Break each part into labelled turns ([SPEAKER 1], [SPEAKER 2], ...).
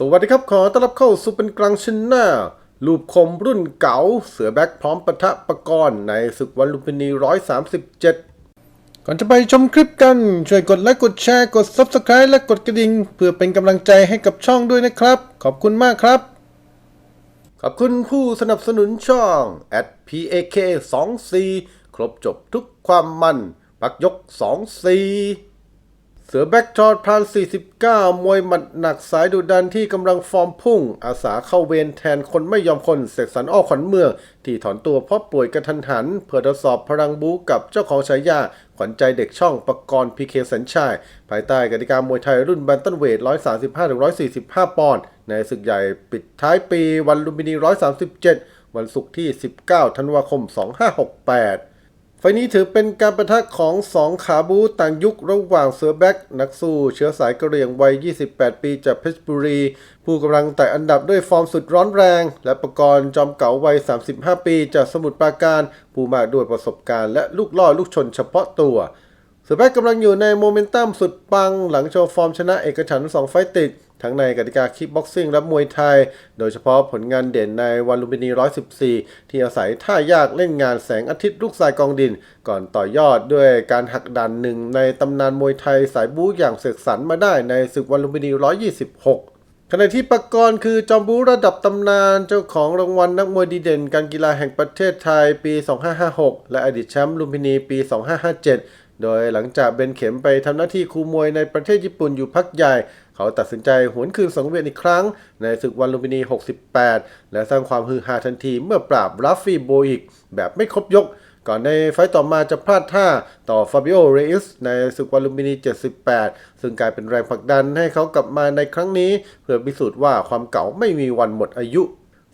[SPEAKER 1] สวัสดีครับ ขอต้อนรับเข้าสู่เป็นกลางชินหน้ารูปคมรุ่นเก๋าเสือแบ็คพร้อมปะทะปะกรณ์ในศึกวันลุมพินี 137 ก่อนจะไปชมคลิปกัน ช่วยกดไลค์กดแชร์กด Subscribe และกดกระดิ่ง เพื่อเป็นกำลังใจให้กับช่องด้วยนะครับ ขอบคุณมากครับ ขอบคุณผู้สนับสนุนช่อง at @pak 2 4ครบจบทุกความมัน ปักยก2 4 เสือแบ็กจอร์ดพาน49มวยหมัดหนักสายดุดันที่กำลังฟอร์มพุ่ง อาสาเข้าเวรแทนคนไม่ยอมคนเสกสรรอ้อขวัญเมือง ที่ถอนตัวเพราะป่วยกระทันหัน เพื่อทดสอบพลังบูกับเจ้าของฉายา ขวัญใจเด็กช่องปกรณ์พีเคสัญชัย ภายใต้กติกามวยไทยรุ่นแบนตันเวท 135-145 ปอนด์ในศึกใหญ่ปิดท้ายปีวันลุมพินี 137 วันศุกร์ที่ 19 ธันวาคม 2568 ไฟนี้ถือเป็นการประทะของสองขาบูต่างยุคระหว่างเสือแบ็กนักสู้เชื้อสายกะเหรี่ยงวัย 28 ปีจากเพชรบุรี ผู้กำลังไต่อันดับด้วยฟอร์มสุดร้อนแรง และประกรณ์จอมเก๋าวัย 35 ปีจากสมุทรปราการ ผู้มากด้วยประสบการณ์และลูกล่อลูกชนเฉพาะตัว สือแบ็กกำลังอยู่ในโมเมนตัมสุดปังหลังโชว์ฟอร์มชนะเอกฉันท์สองไฟต์ติด ทั้งในกติกาคิกบ็อกซิ่งและมวยไทย โดยเฉพาะผลงานเด่นในวันลุมพินี 114 ที่อาศัยท่ายากเล่นงานแสงอาทิตย์ลูกทรายกองดิน ก่อนต่อยอดด้วยการหักดันหนึ่งในตำนานมวยไทยสายบู๊อย่างเสกสรรมาได้ในศึกวันลุมพินี 126ขณะที่ปกรณ์คือจอมบูระดับตำนานเจ้าของรางวัลนักมวยดีเด่นการกีฬาแห่งประเทศไทยปี 2556 และอดีตแชมป์ลุมพินีปี 2557 โดยหลังจากเบนเข็มไปทำหน้าที่ครูมวยในประเทศญี่ปุ่นอยู่พักใหญ่ เขาตัดสินใจหวนคืนสังเวียนอีกครั้ง ในศึกวันลุมพินี 68 และสร้างความฮือฮาทันทีเมื่อปราบราฟฟี่โบอิก แบบไม่ครบยก ก่อนในไฟต์ต่อมาจะพลาดท่าต่อฟาบิโอเรอิสในศึกวันลุมพินี 78 ซึ่งกลายเป็นแรงผลักดันให้เขากลับมาในครั้งนี้ เพื่อพิสูจน์ว่าความเก่าไม่มีวันหมดอายุ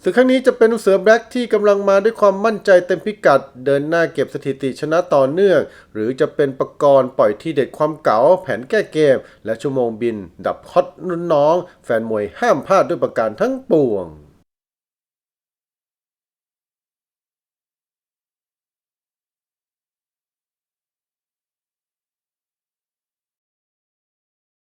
[SPEAKER 1] ศึกครั้งนี้จะเป็นเสือแบล็กที่กำลังมาด้วยความมั่นใจเต็มพิกัด เดินหน้าเก็บสถิติชนะต่อเนื่อง หรือจะเป็นประกรณ์ปล่อยที่เด็ดความเก๋าแผนแก้เกม และชั่วโมงบิน ดับฮอตนุ่นน้อง แฟนมวยห้ามพลาดด้วยประการทั้งปวง